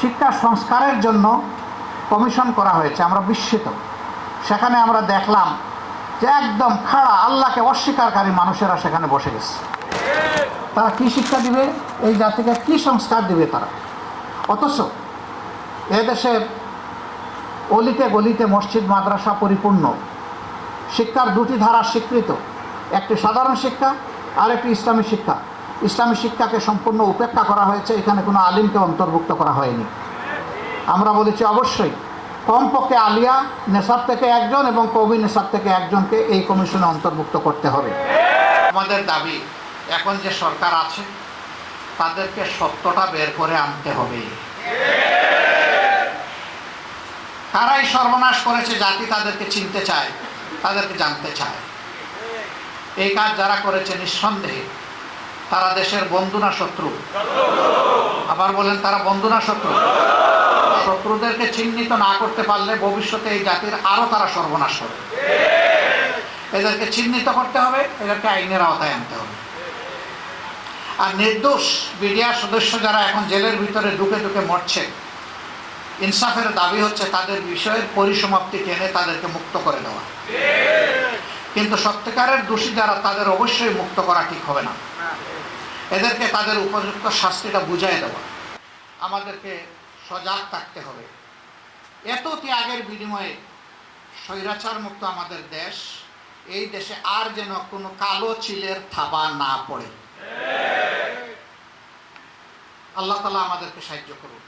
শিক্ষা সংস্কারের জন্য কমিশন করা হয়েছে, আমরা বিস্মিত। সেখানে আমরা দেখলাম যে একদম খাড়া, আল্লাহকে অস্বীকারী মানুষেরা সেখানে বসে গেছে। তারা কি শিক্ষা দিবে? এই জাতিকে কি সংস্কার দিবে তারা? অথচ এদেশে অলিতে গলিতে মসজিদ, মাদ্রাসা পরিপূর্ণ। শিক্ষার দুটি ধারা স্বীকৃত, একটি সাধারণ শিক্ষা আর একটি ইসলামী শিক্ষা। ইসলামী শিক্ষাকে সম্পূর্ণ উপেক্ষা করা হয়েছে, এখানে কোনো আলিমকে অন্তর্ভুক্ত করা হয়নি। আমরা বলেছি অবশ্যই, কমপক্ষে আলিয়া নেশাব থেকে একজন এবং কবি নেশাব থেকে একজনকে এই কমিশনে অন্তর্ভুক্ত করতে হবে। আমাদের দাবি, এখন যে সরকার আছে, তাদেরকে সত্যটা বের করে আনতে হবে। কারাই সর্বনাশ করেছে, জাতি তাদেরকে চিনতে চায়, তাদেরকে জানতে চায়। এই কাজ যারা করেছে নিঃসন্দেহে তারা দেশের বন্ধু না শত্রু? আবার বলেন, তারা বন্ধু না শত্রু? শত্রুদেরকে চিহ্নিত না করতে পারলে ভবিষ্যতে এই জাতির আরও তারা সর্বনাশ করবে এদেরকে চিহ্নিত করতে হবে, এদেরকে আইনের আওতায় আনতে হবে। আর নির্দোষ মিডিয়ার সদস্য যারা এখন জেলের ভিতরে ঢুকে ঢুকে মরছে, ইনসাফের দাবি হচ্ছে তাদের বিষয়ের পরিসমাপ্তি টেনে তাদেরকে মুক্ত করে দেওয়া। কিন্তু সত্যিকারের দোষী যারা, তাদের অবশ্যই মুক্ত করা ঠিক হবে না। এদেরকে তাদের উপযুক্ত শাস্তিটা বুঝাই দেওয়া। আমাদেরকে সজাগ থাকতে হবে। এত ত্যাগের বিনিময়ে স্বৈরাচার মুক্ত আমাদের দেশ, এই দেশে আর যেন কোনো কালো চিলের থাবা না পড়ে। আল্লাহ তালা আমাদেরকে সাহায্য করুন।